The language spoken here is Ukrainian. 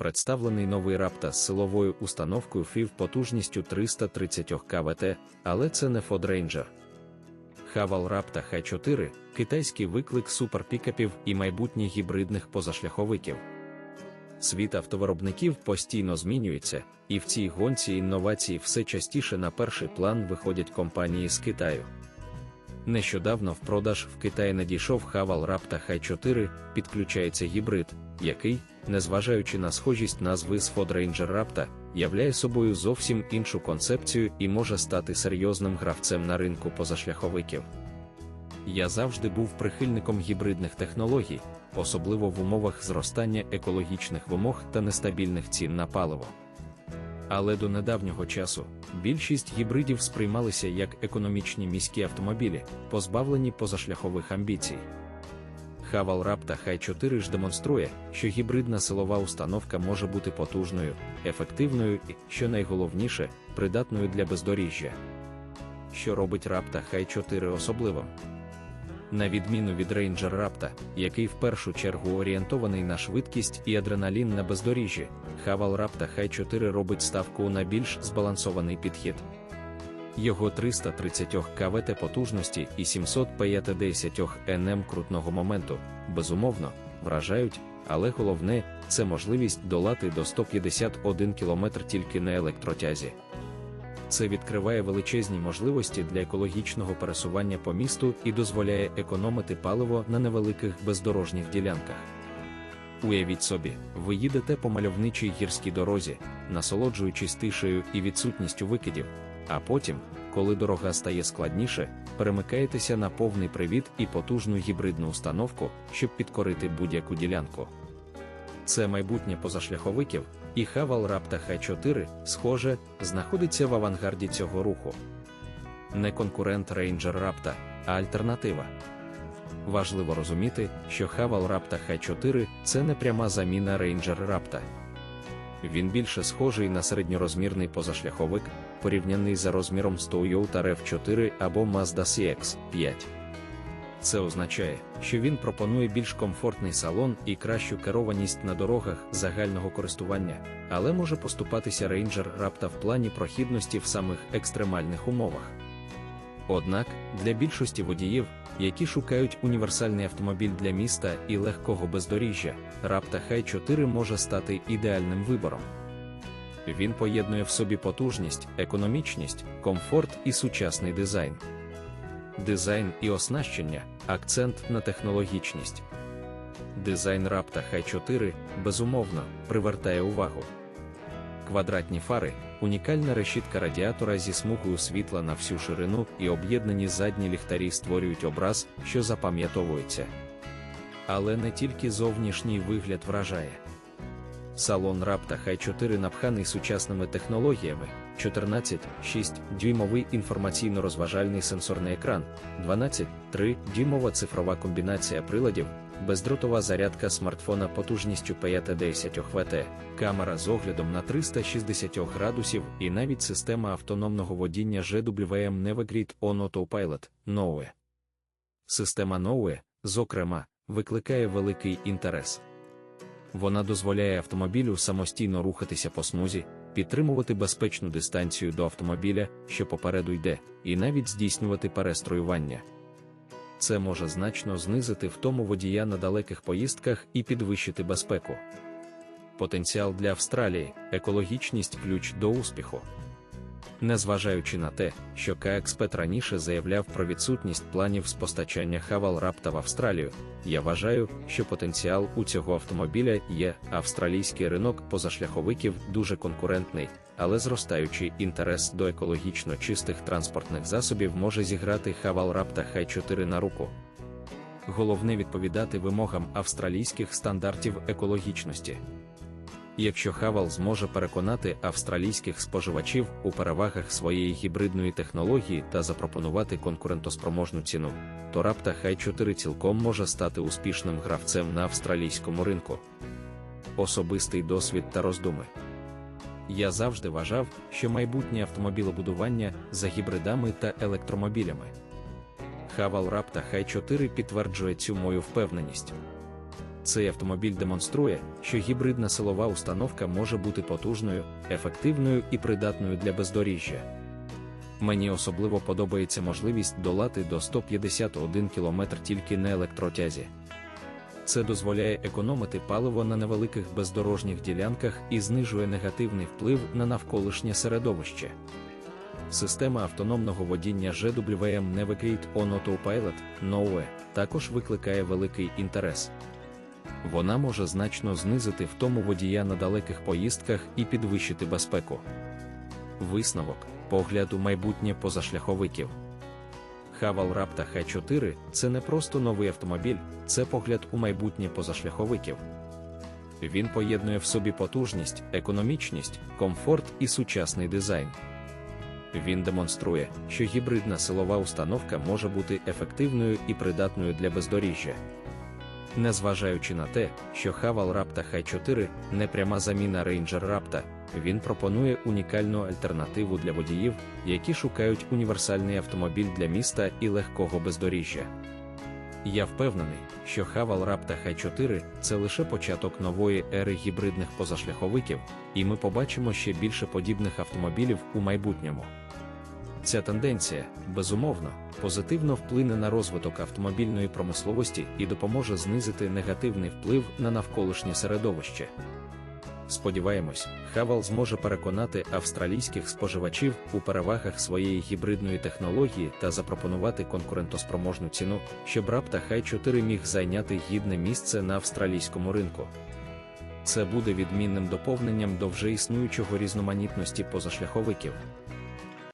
представлений новий Rapta з силовою установкою FIV потужністю 330 кВт, але це не Ford Ranger. Хавал Rapta H4 китайський виклик суперпікапів і майбутніх гібридних позашляховиків. Світ автовиробників постійно змінюється, і в цій гонці інновацій все частіше на перший план виходять компанії з Китаю. Нещодавно в продаж в Китаї надійшов Хавал Rapta H4, підключається гібрид, який, незважаючи на схожість назви з Ford Ranger Rapta, являє собою зовсім іншу концепцію і може стати серйозним гравцем на ринку позашляховиків. Я завжди був прихильником гібридних технологій, особливо в умовах зростання екологічних вимог та нестабільних цін на паливо. Але до недавнього часу більшість гібридів сприймалися як економічні міські автомобілі, позбавлені позашляхових амбіцій. Хавал Rapta H4 ж демонструє, що гібридна силова установка може бути потужною, ефективною і, що найголовніше, придатною для бездоріжжя. Що робить Rapta H4 особливим? На відміну від Ranger Rapta, який в першу чергу орієнтований на швидкість і адреналін на бездоріжжі, Хавал Rapta H4 робить ставку на більш збалансований підхід. Його 330 КВТ потужності і 750 НМ крутного моменту, безумовно, вражають, але головне це можливість долати до 151 км тільки на електротязі. Це відкриває величезні можливості для екологічного пересування по місту і дозволяє економити паливо на невеликих бездорожніх ділянках. Уявіть собі, ви їдете по мальовничій гірській дорозі, насолоджуючись тишею і відсутністю викидів, а потім, коли дорога стає складніше, перемикаєтеся на повний привід і потужну гібридну установку, щоб підкорити будь-яку ділянку. Це майбутнє позашляховиків, і Хавал Rapta H4, схоже, знаходиться в авангарді цього руху. Не конкурент Ranger Rapta, а альтернатива. Важливо розуміти, що Хавал Rapta H4 це не пряма заміна Ranger Rapta. Він більше схожий на середньорозмірний позашляховик, порівняний за розміром з Toyota RAV4 або Mazda CX-5. Це означає, що він пропонує більш комфортний салон і кращу керованість на дорогах загального користування, але може поступатися Ranger Rapta в плані прохідності в самих екстремальних умовах. Однак, для більшості водіїв, які шукають універсальний автомобіль для міста і легкого бездоріжжя, Rapta H4 може стати ідеальним вибором. Він поєднує в собі потужність, економічність, комфорт і сучасний дизайн. Дизайн і оснащення акцент на технологічність. Дизайн Rapta H4, безумовно, привертає увагу. Квадратні фари, унікальна решітка радіатора зі смугою світла на всю ширину і об'єднані задні ліхтарі створюють образ, що запам'ятовується. Але не тільки зовнішній вигляд вражає. Салон Rapta H4 напханий сучасними технологіями, 14,6 дюймовий інформаційно-розважальний сенсорний екран, 12,3 дюймова цифрова комбінація приладів, бездротова зарядка смартфона потужністю 50 Вт, камера з оглядом на 360 градусів і навіть система автономного водіння GWM Nevegrid On Autopilot Noe. Система Noe, зокрема, викликає великий інтерес. Вона дозволяє автомобілю самостійно рухатися по смузі, підтримувати безпечну дистанцію до автомобіля, що попереду йде, і навіть здійснювати перестроювання. Це може значно знизити втому водія на далеких поїздках і підвищити безпеку. Потенціал для Австралії, екологічність ключ до успіху. Незважаючи на те, що Каекспет раніше заявляв про відсутність планів з постачання Хавал Рапта в Австралію, я вважаю, що потенціал у цього автомобіля є. Австралійський ринок позашляховиків дуже конкурентний, але зростаючий інтерес до екологічно чистих транспортних засобів може зіграти Хавал Рапта Хай-4 на руку. Головне відповідати вимогам австралійських стандартів екологічності. Якщо Хавал зможе переконати австралійських споживачів у перевагах своєї гібридної технології та запропонувати конкурентоспроможну ціну, то Rapta High 4 цілком може стати успішним гравцем на австралійському ринку. Особистий досвід та роздуми. Я завжди вважав, що майбутнє автомобілебудування за гібридами та електромобілями. Хавал Rapta High 4 підтверджує цю мою впевненість. Цей автомобіль демонструє, що гібридна силова установка може бути потужною, ефективною і придатною для бездоріжжя. Мені особливо подобається можливість долати до 151 км тільки на електротязі. Це дозволяє економити паливо на невеликих бездорожніх ділянках і знижує негативний вплив на навколишнє середовище. Система автономного водіння GWM Navigate on Autopilot NOE також викликає великий інтерес. Вона може значно знизити втому водія на далеких поїздках і підвищити безпеку. Висновок погляд у майбутнє позашляховиків. Хавал Рапта Х4 це не просто новий автомобіль, це погляд у майбутнє позашляховиків. Він поєднує в собі потужність, економічність, комфорт і сучасний дизайн. Він демонструє, що гібридна силова установка може бути ефективною і придатною для бездоріжжя. Незважаючи на те, що Хавал Рапта Х4 не пряма заміна Ranger Rapta, він пропонує унікальну альтернативу для водіїв, які шукають універсальний автомобіль для міста і легкого бездоріжжя. Я впевнений, що Хавал Rapta Х4 це лише початок нової ери гібридних позашляховиків, і ми побачимо ще більше подібних автомобілів у майбутньому. Ця тенденція, безумовно, позитивно вплине на розвиток автомобільної промисловості і допоможе знизити негативний вплив на навколишнє середовище. Сподіваємось, Хавал зможе переконати австралійських споживачів у перевагах своєї гібридної технології та запропонувати конкурентоспроможну ціну, щоб Rapta High 4 міг зайняти гідне місце на австралійському ринку. Це буде відмінним доповненням до вже існуючого різноманітності позашляховиків.